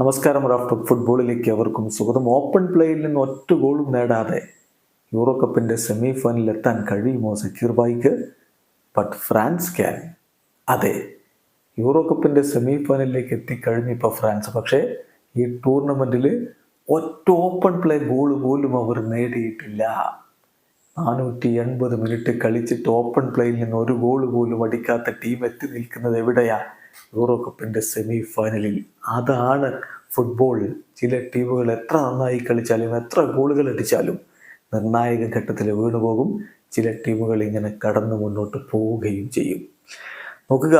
നമസ്കാരം റാഫ്റ്റർ ഫുട്ബോളിലേക്ക് അവർക്കും സ്വാഗതം. ഓപ്പൺ പ്ലേയിൽ നിന്ന് ഒറ്റ ഗോളും നേടാതെ യൂറോ കപ്പിന്റെ സെമി ഫൈനലിൽ എത്താൻ കഴിയുമോ സക്കീർ ബായിക്ക് ബട്ട് ഫ്രാൻസ് ക്യാൻ അതെ യൂറോ കപ്പിന്റെ സെമി ഫൈനലിലേക്ക് എത്തിക്കഴിഞ്ഞു ഇപ്പോൾ ഫ്രാൻസ് പക്ഷേ ഈ ടൂർണമെന്റിൽ ഒറ്റ ഓപ്പൺ പ്ലേ ഗോൾ പോലും അവർ നേടിയിട്ടില്ല. നാനൂറ്റി എൺപത് മിനിറ്റ് കളിച്ചിട്ട് ഓപ്പൺ പ്ലേയിൽ നിന്ന് ഒരു ഗോൾ പോലും അടിക്കാത്ത ടീം എത്തി നിൽക്കുന്നത് എവിടെയാ? യൂറോ കപ്പിന്റെ സെമി ഫൈനലിൽ അതാണ് ഫുട്ബോൾ ചില ടീമുകൾ എത്ര നന്നായി കളിച്ചാലും എത്ര ഗോളുകൾ അടിച്ചാലും നിർണായക ഘട്ടത്തിൽ വീണുപോകും. ചില ടീമുകൾ ഇങ്ങനെ കടന്നു മുന്നോട്ട് പോവുകയും ചെയ്യും. നോക്കുക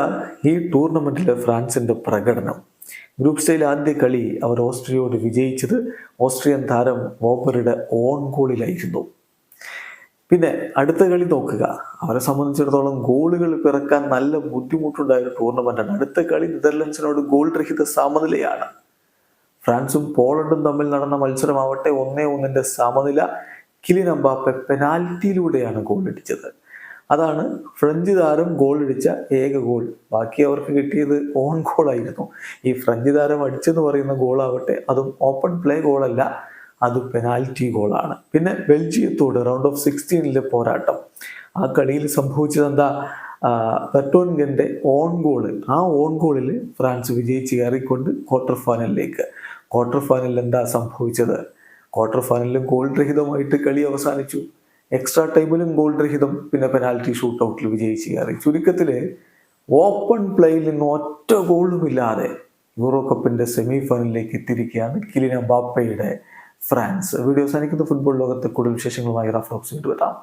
ഈ ടൂർണമെന്റിലെ ഫ്രാൻസിന്റെ പ്രകടനം. ഗ്രൂപ്പ് സ്റ്റൈൽ ആദ്യ കളി അവർ ഓസ്ട്രിയയോട് വിജയിച്ചത്. ഓസ്ട്രിയൻ താരം വോബറുടെ ഓൺ ഗോളിലായിരുന്നു പിന്നെ അടുത്ത കളി നോക്കുക. അവരെ സംബന്ധിച്ചിടത്തോളം ഗോളുകൾ പിറക്കാൻ നല്ല ബുദ്ധിമുട്ടുണ്ടായ ഒരു ടൂർണമെന്റാണ് അടുത്ത കളി നെതർലൻഡ്സിനോട് ഗോൾ രഹിത സമനിലയാണ്. ഫ്രാൻസും പോളണ്ടും തമ്മിൽ നടന്ന മത്സരമാവട്ടെ ഒന്നേ ഒന്നിന്റെ സമനില. കിലിൻ അമ്പാപ്പെ പെനാൽറ്റിയിലൂടെയാണ് ഗോൾ അടിച്ചത്. അതാണ് ഫ്രഞ്ച് താരം ഗോൾ അടിച്ച ഏക ഗോൾ. ബാക്കി അവർക്ക് കിട്ടിയത് ഓൺ ഗോളായിരുന്നു ഈ ഫ്രഞ്ച് താരം അടിച്ചെന്ന് പറയുന്ന ഗോളാവട്ടെ അതും ഓപ്പൺ പ്ലേ ഗോളല്ല. അത് പെനാൽറ്റി ഗോളാണ് പിന്നെ ബെൽജിയത്തോട് റൗണ്ട് ഓഫ് സിക്സ്റ്റീനിലെ പോരാട്ടം. ആ കളിയിൽ സംഭവിച്ചത് എന്താ പെർട്ടോൻഗന്റെ ഓൺ ഗോൾ ആ ഓൺ ഗോളിൽ ഫ്രാൻസ് വിജയിച്ച് കയറിക്കൊണ്ട് ക്വാർട്ടർ ഫൈനലിലേക്ക് ക്വാർട്ടർ ഫൈനലിൽ എന്താ സംഭവിച്ചത്? ക്വാർട്ടർ ഫൈനലിലും ഗോൾ രഹിതമായിട്ട് കളി അവസാനിച്ചു. എക്സ്ട്രാ ടൈമിലും ഗോൾ രഹിതം പിന്നെ പെനാൽറ്റി ഷൂട്ട് ഔട്ടിൽ വിജയിച്ച് കയറി. ചുരുക്കത്തിൽ ഓപ്പൺ പ്ലേയിൽ നിന്ന് ഒറ്റ ഗോളുമില്ലാതെ യൂറോ കപ്പിന്റെ സെമി ഫൈനലിലേക്ക് എത്തിയിരിക്കുകയാണ് കിലിന ബാപ്പയുടെ ഫ്രാൻസ്. വീഡിയോസ് അവസാനിക്കുന്ന ഫുട്ബോൾ ലോകത്തെ കൂടുതൽ വിശേഷങ്ങളുമായി റഫ് വീണ്ടും എത്താം